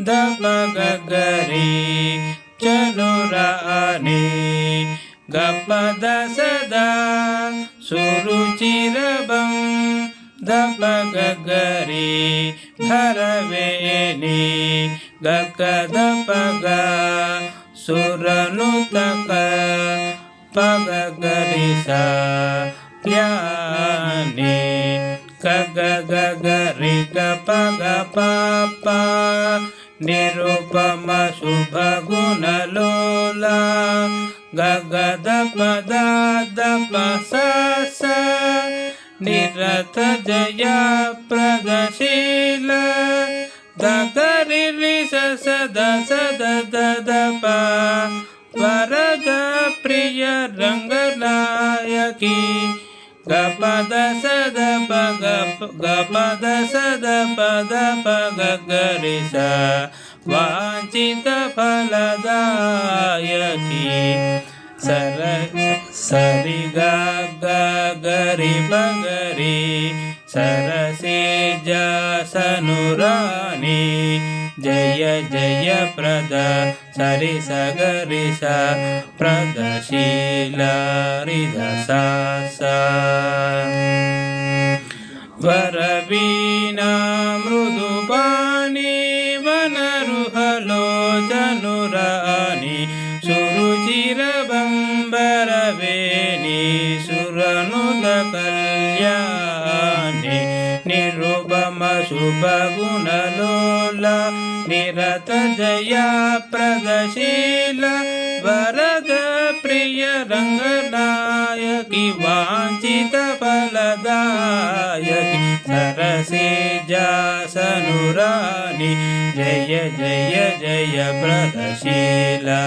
Dah pagi hari, celurah ani. Gapada sedang suruh cirebang. Dah pagi hari, haraweni. Dah pagi hari, suruh sa kliyahan ni. Dah pagi hari. निरुपमशुभगुणलोला गुण लोला गगद निरत जया प्रदशीला गि विदपा परग प्रिय रङ्गनायकी கபத சத பக கபத சத பத பக கரிச வாஞ்சித பலதாயகி சர சரி கரி பகரி சரசி ஜாசனுராணி जय जय प्रद सरिषगरिस प्रदशील रिदशास वरबीना मृदुपाणि वनरुहलो चनुराणि सुरुचिरबम्बरवेणि सुरनुदकल्याणि निरु शुभगुणलोला निरत जया प्रदशील वरद प्रिय रङ्गनाय वाञ्छित फलदायकि बल गाय जय जय जय प्रदशीला